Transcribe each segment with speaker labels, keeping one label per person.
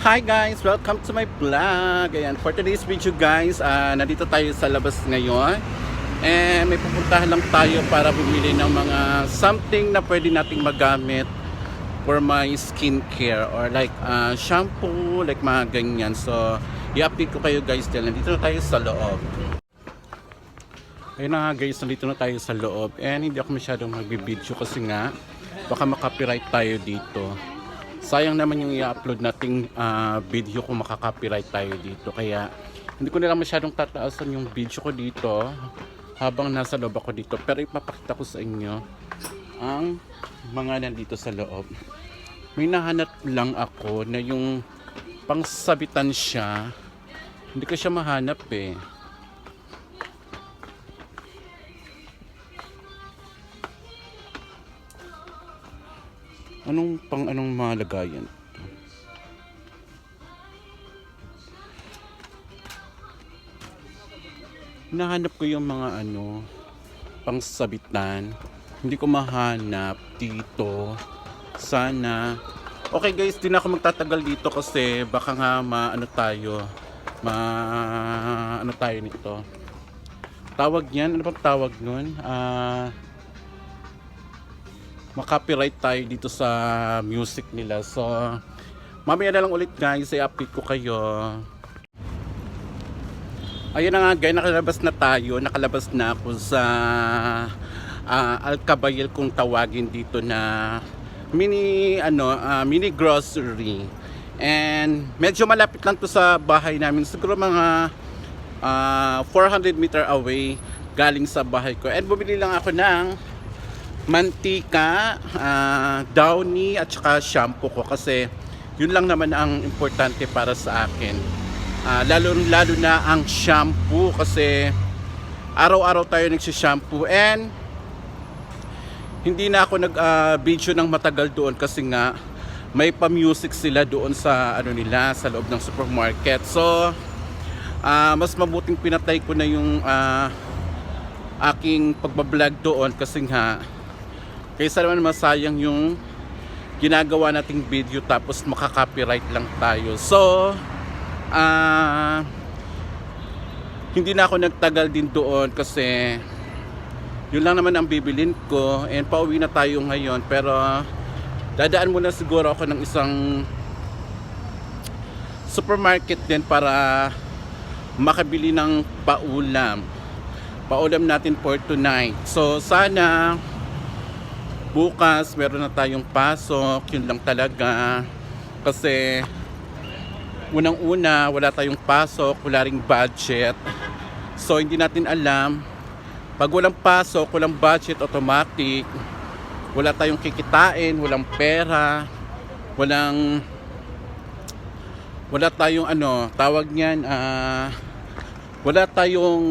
Speaker 1: Hi guys! Welcome to my vlog! Ayan, for today's video guys, ah, nandito tayo sa labas ngayon. And may pupuntahan lang tayo para bumili ng mga something na pwede nating magamit for my skincare or like ah, shampoo, like mga ganyan. So, i-update ko kayo guys dyan. Nandito na tayo sa loob. Ayun na guys, nandito na tayo sa loob. And hindi ako masyadong magbibideo kasi nga, baka makapiright tayo dito. Sayang naman yung i-upload nating ah, video kung makaka-copyright tayo dito. Kaya hindi ko nila masyadong tataasan yung video ko dito habang nasa loob ako dito. Pero ipapakita ko sa inyo ang mga nandito sa loob. May nahanap lang ako na yung pangsabitan siya. Hindi ko siya mahanap eh. Anong pang anong mga lagayan? Nahanap ko yung mga ano, pangsabitan. Hindi ko mahanap dito. Sana. Okay guys, di ako magtatagal dito kasi baka nga maano tayo. Ma ano tayo nito. Tawag yan, ano bang tawag nun? Ah makapiright tayo dito sa music nila. So, mamaya na lang ulit guys, i-update ko kayo. Ayun na nga guys, nakalabas na tayo. Nakalabas na ako sa ah, Alcabayel kung tawagin dito na mini ano ah, mini grocery. And medyo malapit lang to sa bahay namin. Siguro mga ah, 400 meter away galing sa bahay ko. And bumili lang ako ng mantika, ah, downy at saka shampoo ko kasi yun lang naman ang importante para sa akin. Ah, lalo lalo na ang shampoo kasi araw-araw tayo nagsishampoo and hindi na ako nag ah, video ng matagal doon kasi nga may pa-music sila doon sa ano nila sa loob ng supermarket. So ah, mas mabuting pinatay ko na yung ah, aking pagbablog doon kasi nga kaysa naman masayang yung ginagawa nating video tapos makaka-copyright lang tayo. So, ah hindi na ako nagtagal din doon kasi yun lang naman ang bibilin ko and pauwi na tayo ngayon. Pero dadaan muna siguro ako ng isang supermarket din para makabili ng paulam. Paulam natin for tonight. So sana bukas meron na tayong pasok yun lang talaga. Kasi unang una wala tayong pasok wala ring budget. So hindi natin alam pag walang pasok walang budget automatic. Wala tayong kikitain walang pera walang wala tayong ano tawag niyan ah wala tayong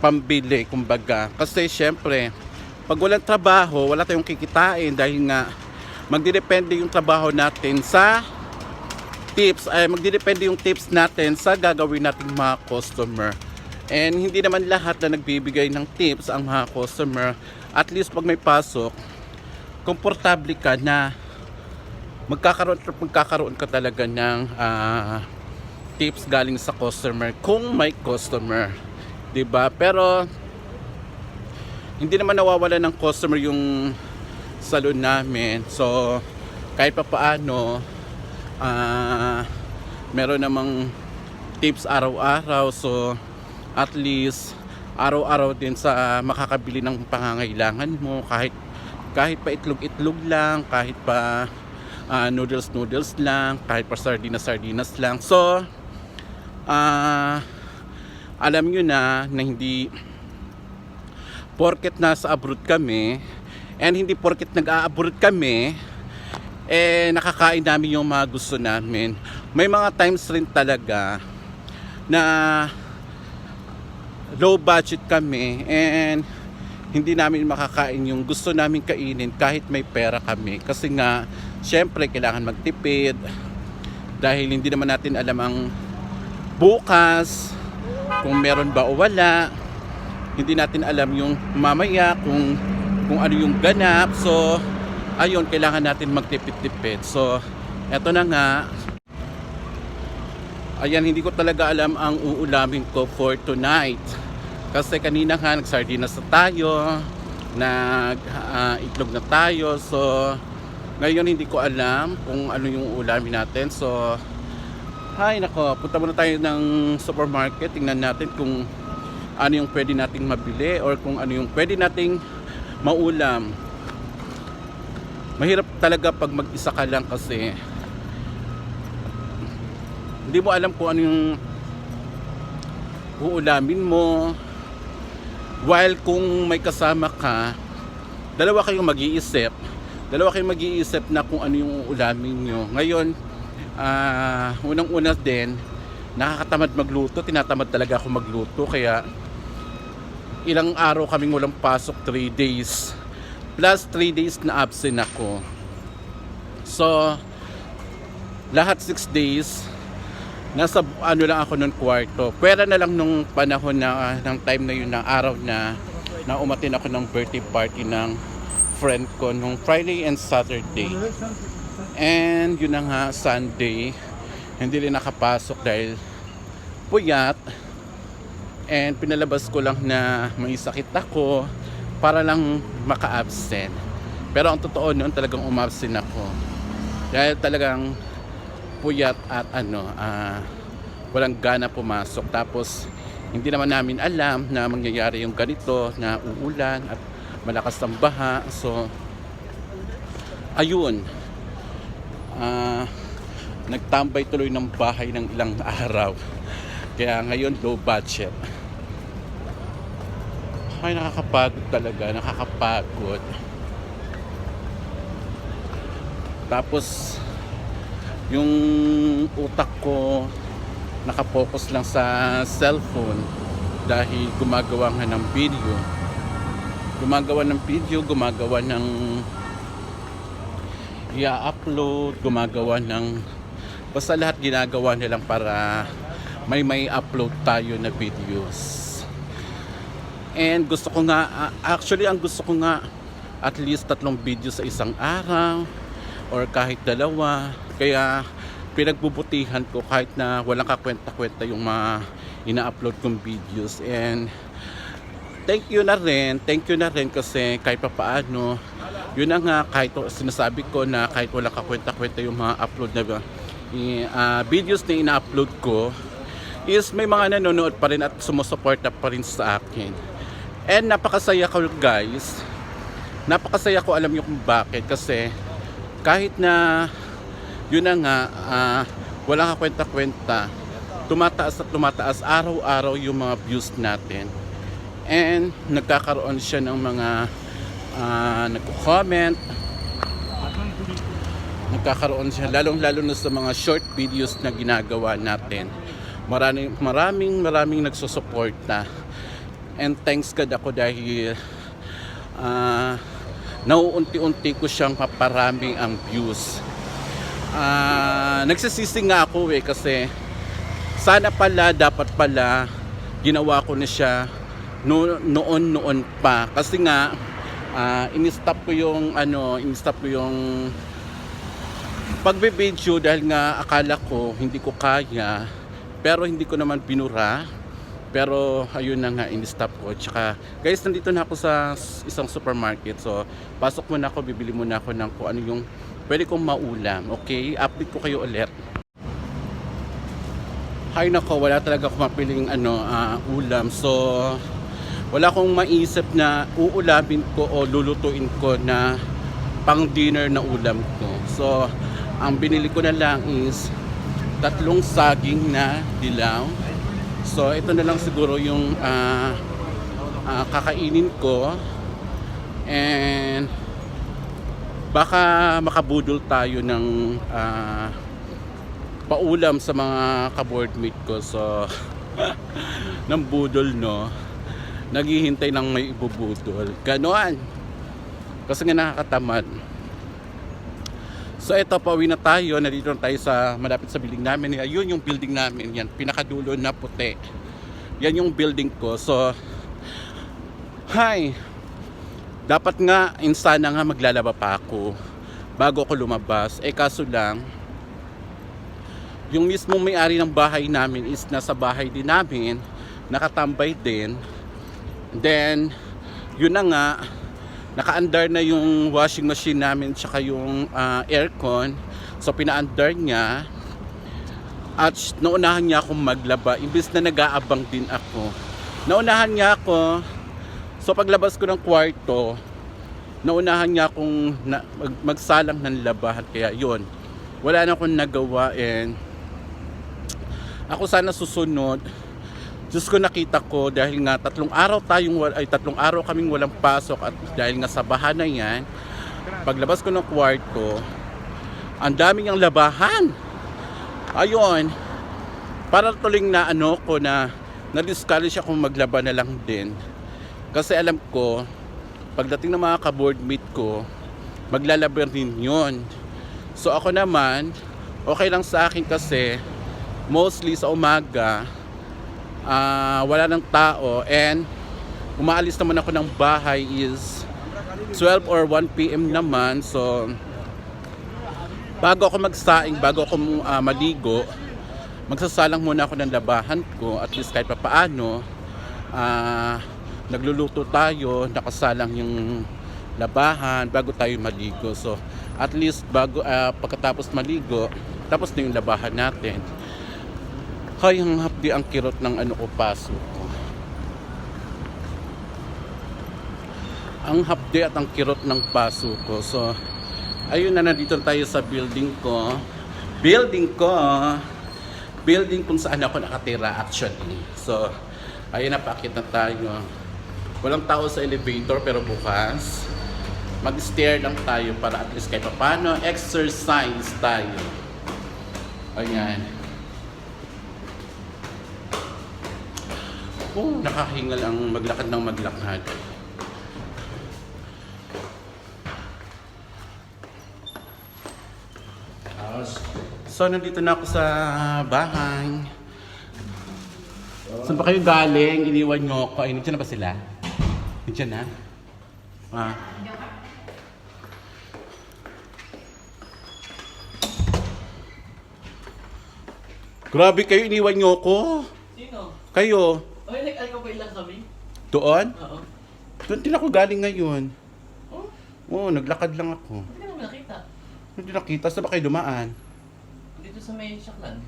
Speaker 1: pambili kumbaga. Kasi syempre pag walang trabaho, wala tayong kikitain dahil nga magdidepende yung trabaho natin sa tips, ay magdidepende yung tips natin sa gagawin nating mga customer. And hindi naman lahat na nagbibigay ng tips ang mga customer. At least pag may pasok, komportable ka na magkakaroon magkakaroon ka talaga ng ah, tips galing sa customer kung may customer. 'Di ba? Pero hindi naman nawawala ng customer yung salon namin. So, kahit pa paano, ah, meron namang tips araw-araw. So, at least, araw-araw din sa makakabili ng pangangailangan mo. Kahit, kahit pa itlog-itlog lang, kahit pa ah, noodles-noodles lang, kahit pa sardinas-sardinas lang. So, ah, alam nyo na na hindi porket nasa abroad kami and hindi porket nag-a-abroad kami eh nakakain namin yung mga gusto namin. May mga times rin talaga na low budget kami and hindi namin makakain yung gusto namin kainin kahit may pera kami. Kasi nga syempre kailangan magtipid dahil hindi naman natin alam ang bukas kung meron ba o wala hindi natin alam yung mamaya kung kung ano yung ganap so ayun kailangan natin magtipid-tipid so eto na nga Ayan, hindi ko talaga alam ang uulamin ko for tonight. Kasi kanina nga, nagsardinas na tayo, nag ah, itlog na tayo. So, ngayon hindi ko alam kung ano yung uulamin natin. So, Hay nako, punta muna tayo ng supermarket. Tingnan natin kung ano yung pwede nating mabili or kung ano yung pwede nating maulam. Mahirap talaga pag mag-isa ka lang kasi hindi mo alam kung ano yung uulamin mo. While kung may kasama ka, dalawa kayong mag-iisip. Dalawa kayong mag-iisip na kung ano yung uulamin nyo. Ngayon, ah unang-una din, nakakatamad magluto. Tinatamad talaga ako magluto. Kaya, ilang araw kaming walang pasok, 3 days. Plus 3 days na absent ako. So, lahat 6 days, nasa ano lang ako nung kwarto. Pwera na lang nung panahon na, ng time na yun, ng araw na, na umatin ako ng birthday party ng friend ko nung Friday and Saturday. And yun na nga, Sunday, hindi rin nakapasok dahil puyat. And pinalabas ko lang na may sakit ako para lang maka-absent. Pero ang totoo noon talagang umabsent ako. Dahil talagang puyat at ano, ah, walang gana pumasok. Tapos hindi naman namin alam na mangyayari yung ganito na uulan at malakas ang baha. So ayun. Ah, nagtambay tuloy ng bahay ng ilang araw. Kaya ngayon low budget. Ay nakakapagod talaga, nakakapagod. Tapos yung utak ko nakapokus lang sa cellphone dahil gumagawa nga ng video gumagawa ng video gumagawa ng i-upload gumagawa ng basta lahat ginagawa nilang para may may upload tayo na videos and gusto ko nga actually ang gusto ko nga at least tatlong video sa isang araw or kahit dalawa. Kaya pinagbubutihan ko kahit na walang kakwenta-kwenta yung mga ina-upload kong videos. And thank you na rin thank you na rin kasi kahit pa paano yun na nga kahit sinasabi ko na kahit walang kakwenta-kwenta yung mga upload na uh, videos na ina-upload ko is may mga nanonood pa rin at sumusuporta pa rin sa akin and napakasaya ko guys. Napakasaya ko alam niyo kung bakit. Kasi kahit na yun na nga uh, wala ka kwenta-kwenta tumataas at tumataas araw-araw yung mga views natin. And nagkakaroon siya ng mga uh, nagko-comment. Nagkakaroon siya lalong lalo na sa mga short videos na ginagawa natin. Maraming maraming maraming nagsusuporta and thanks God ako dahil uh, nauunti-unti ko siyang paparami ang views. Ah, nagsisisi nga ako eh kasi sana pala dapat pala ginawa ko na siya no, noon noon pa. Kasi nga ah, in-stop ko yung ano in-stop ko yung pagbe-video dahil nga akala ko hindi ko kaya pero hindi ko naman binura pero ayun na nga in-stop ko tsaka guys nandito na ako sa isang supermarket so pasok muna ako bibili muna ako ng kung ano yung pwede kong maulam. Okay? Update ko kayo ulit. Hay nako, wala talaga akong mapiling ano, ah, ulam. So, wala akong maisip na uulamin ko o lulutuin ko na pang dinner na ulam ko. So, ang binili ko na lang is tatlong saging na dilaw. So, ito na lang siguro yung ah, ah, kakainin ko. And baka makabudol tayo ng ah, paulam sa mga kaboardmate ko. So ng budol no? Naghihintay ng may ibubudol. Ganon. Kasi nga nakakatamad so eto pauwi na tayo. Nandito na tayo sa malapit sa building namin. Ayun yung building namin. Yan pinakadulo na puti. Yan yung building ko. So hi. Dapat nga insana nga maglalaba pa ako bago ako lumabas. Eh kaso lang yung mismong may-ari ng bahay namin is nasa bahay din namin, nakatambay din. Then, yun na nga, naka-under na yung washing machine namin tsaka yung ah, aircon. So, pina-under niya. At naunahan niya akong maglaba. Imbis na nag-aabang din ako. Naunahan niya ako. So, paglabas ko ng kwarto, naunahan niya akong na, mag, magsalang ng labahan. Kaya yun, wala na akong nagawa and ako sana susunod. Diyos ko nakita ko dahil nga tatlong araw tayong ay tatlong araw kaming walang pasok at dahil nga sa baha na yan, paglabas ko ng kwarto, ang daming ang labahan. Ayun, para tuling na ano ko na na-discourage ako maglaba na lang din. Kasi alam ko, pagdating ng mga ka-boardmate ko, maglalaba rin yun. So ako naman, okay lang sa akin kasi mostly sa umaga, ah, wala ng tao and umaalis naman ako ng bahay is 12 or 1 p.m. naman. So bago ako magsaing, bago ako ah, maligo, magsasalang muna ako ng labahan ko at least kahit papaano ah, nagluluto tayo, nakasalang yung labahan bago tayo maligo. So, at least bago ah, pagkatapos maligo, tapos na yung labahan natin. Hay, ang hapdi ang kirot ng ano ko paso. Ang hapdi at ang kirot ng paso ko. So, ayun na nandito tayo sa building ko. Building ko. Building kung saan ako nakatira actually. So, ayun na paakit na tayo. Walang tao sa elevator pero bukas mag-stair lang tayo para at least kahit paano exercise tayo. Ayan. Oh, nakahingal ang maglakad ng maglakad. So, nandito na ako sa bahay. Saan ba kayo galing? Iniwan nyo ako. Ay, nandiyan na ba sila? Nandiyan na? Ah. Grabe kayo, iniwan nyo ako.
Speaker 2: Sino?
Speaker 1: Kayo,
Speaker 2: Ay, nag-alcohol lang kami.
Speaker 1: doon?
Speaker 2: Oo.
Speaker 1: Doon din ako galing ngayon.
Speaker 2: Oh,
Speaker 1: Oo, naglakad lang ako.
Speaker 2: hindi ka naman nakita.
Speaker 1: Hindi nakita, saan ba kayo dumaan?
Speaker 2: Dito sa may Shaklan.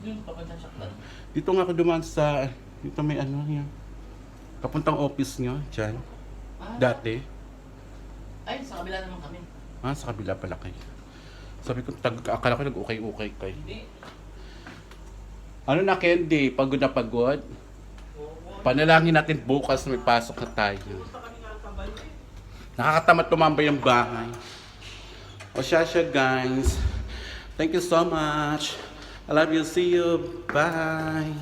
Speaker 2: Doon, papunta Shaklan.
Speaker 1: Dito nga ako dumaan sa, dito may ano yan. Kapuntang office nyo, dyan.
Speaker 2: Ah,
Speaker 1: Dati.
Speaker 2: Ay, sa kabila naman kami.
Speaker 1: Ah, sa kabila pala kayo. Sabi ko, tag, akala ko nag-ukay-ukay kayo.
Speaker 2: Hindi.
Speaker 1: Ano na, Candy? Pagod na pagod? Panalangin natin bukas may pasok na tayo. Nakakatamad tumambay ang bahay. O siya siya, guys. Thank you so much. I love you. See you. Bye.